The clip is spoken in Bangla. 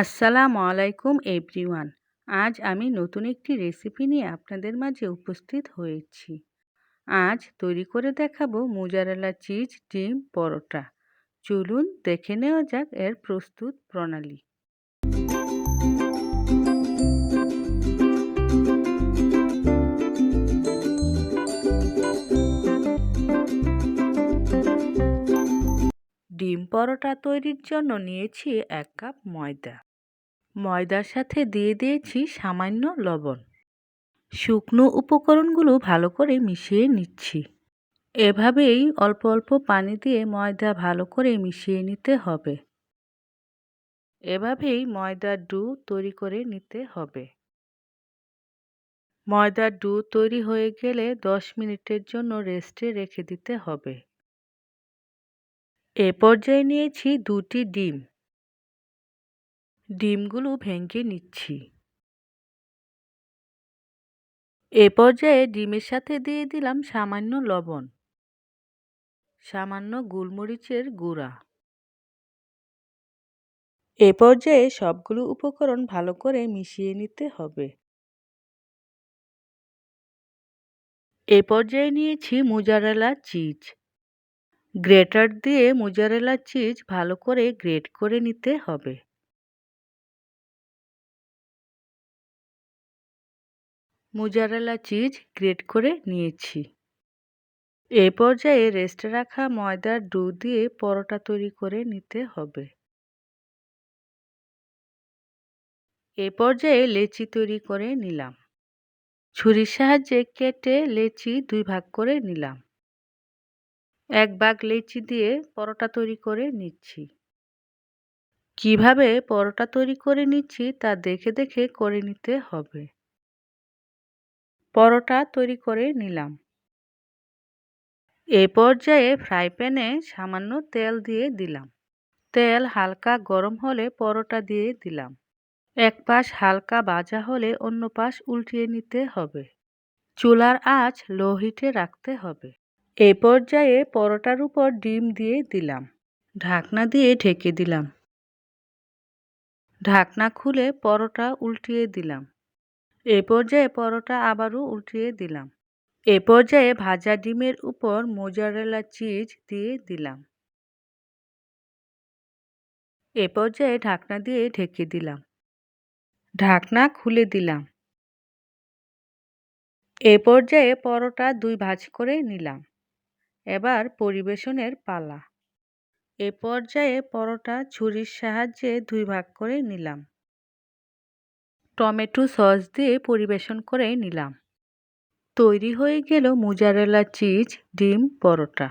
আসসালামু আলাইকুম এভরিওয়ান। আজ আমি নতুন একটি রেসিপি নিয়ে আপনাদের মাঝে উপস্থিত হয়েছি। আজ তৈরি করে দেখাবো মোজারেলা চিজ, ডিম, পরোটা। চলুন দেখে নেওয়া যাক এর প্রস্তুত প্রণালী। ডিম পরোটা তৈরির জন্য নিয়েছি এক কাপ ময়দা। ময়দার সাথে দিয়ে দিয়েছি সামান্য লবণ। শুকনো উপকরণগুলো ভালো করে মিশিয়ে নিচ্ছি। এভাবেই অল্প অল্প পানি দিয়ে ময়দা ভালো করে মিশিয়ে নিতে হবে। এভাবেই ময়দার ডু তৈরি করে নিতে হবে। ময়দার ডু তৈরি হয়ে গেলে দশ মিনিটের জন্য রেস্টে রেখে দিতে হবে। এ পর্যায়ে নিয়েছি দুটি ডিম। ডিমগুলো ভেঙে নিচ্ছি। এ পর্যায়ে ডিমের সাথে দিয়ে দিলাম সামান্য লবণ। সামান্য গোলমরিচের গুঁড়া। এ পর্যায়ে সবগুলো উপকরণ ভালো করে মিশিয়ে নিতে হবে। এ পর্যায়ে নিয়েছি মোজারেলা চিজ। গ্রেটার দিয়ে মোজারেলা চিজ ভালো করে গ্রেট করে নিতে হবে। মোজারেলা চিজ গ্রেট করে নিয়েছি। এ পর্যায়ে রেস্টে রাখা ময়দার ডু দিয়ে পরোটা তৈরি করে নিতে হবে। এ পর্যায়ে লেচি তৈরি করে নিলাম। ছুরির সাহায্যে কেটে লেচি দুই ভাগ করে নিলাম। এক ভাগ লেচি দিয়ে পরোটা তৈরি করে নিচ্ছি। কীভাবে পরোটা তৈরি করে নিচ্ছি তা দেখে দেখে করে নিতে হবে। পরোটা তৈরি করে নিলাম। এ পর্যায়ে ফ্রাই প্যানে সামান্য তেল দিয়ে দিলাম। তেল হালকা গরম হলে পরোটা দিয়ে দিলাম। এক পাশ হালকা ভাজা হলে অন্য পাশ উল্টিয়ে নিতে হবে। চুলার আঁচ লো হিটে রাখতে হবে। এ পর্যায়ে পরোটার উপর ডিম দিয়ে দিলাম। ঢাকনা দিয়ে ঢেকে দিলাম। ঢাকনা খুলে পরোটা উল্টিয়ে দিলাম। এ পর্যায়ে পরোটা আবারও উল্টিয়ে দিলাম। এ পর্যায়ে ভাজা ডিমের উপর মোজারেলা চিজ দিয়ে দিলাম। এ পর্যায়ে ঢাকনা দিয়ে ঢেকে দিলাম। ঢাকনা খুলে দিলাম। এ পর্যায়ে পরোটা দুই ভাজ করে নিলাম। এবার পরিবেশনের পালা। এ পর্যায়ে পরোটা ছুরির সাহায্যে দুই ভাগ করে নিলাম। টমেটো সস দিয়ে পরিবেশন করে নিলাম। তৈরি হয়ে গেল মোজারেলা চিজ ডিম পরোটা।